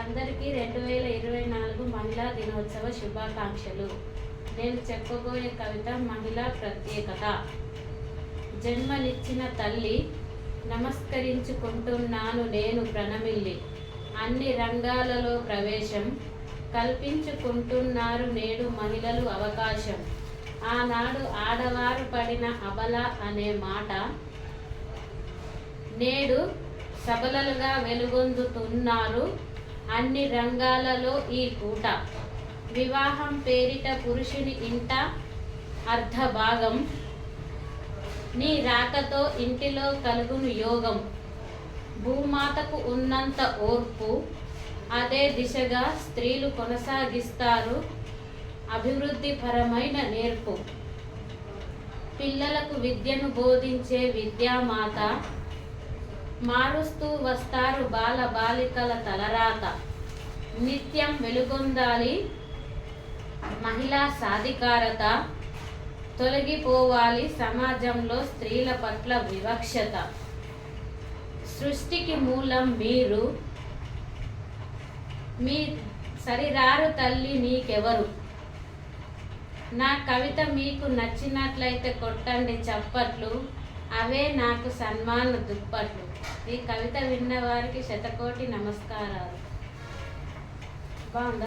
అందరికీ రెండు వేల ఇరవై నాలుగు మహిళా దినోత్సవ శుభాకాంక్షలు. నేను చెప్పబోయే కవిత మహిళా ప్రత్యేకత. జన్మనిచ్చిన తల్లి నమస్కరించుకుంటున్నాను నేను ప్రణమిల్లి. అన్ని రంగాలలో ప్రవేశం కల్పించుకుంటున్నారు నేడు మహిళలు అవకాశం. ఆనాడు ఆడవారు పడిన అబల అనే మాట నేడు సబలలుగా వెలుగొందుతున్నారు అన్ని రంగాలలో ఈ కూట వివాహం పేరిట పురుషుని ఇంట అర్ధ భాగం నీ రాకతో ఇంటిలో కలుగును యోగం. భూమాతకు ఉన్నంత ఓర్పు. అదే దిశగా స్త్రీలు కొనసాగిస్తారు. అభివృద్ధిపరమైన నేర్పు. పిల్లలకు విద్యను బోధించే విద్యామాత. మారుస్తూ వస్తారు బాల బాలికల తలరాత. నిత్యం వెలుగొందాలి మహిళా సాధికారత. తొలగిపోవాలి సమాజంలో స్త్రీల పట్ల వివక్షత. సృష్టికి మూలం మీరు. మీ సరిరారు తల్లి నీకెవరు నా కవిత మీకు నచ్చినట్లయితే కొట్టండి చప్పట్లు. అవే నాకు సన్మాన దుప్పట్లు. ఈ కవిత విన్న వారికి శతకోటి నమస్కారాలు. బాగుందా?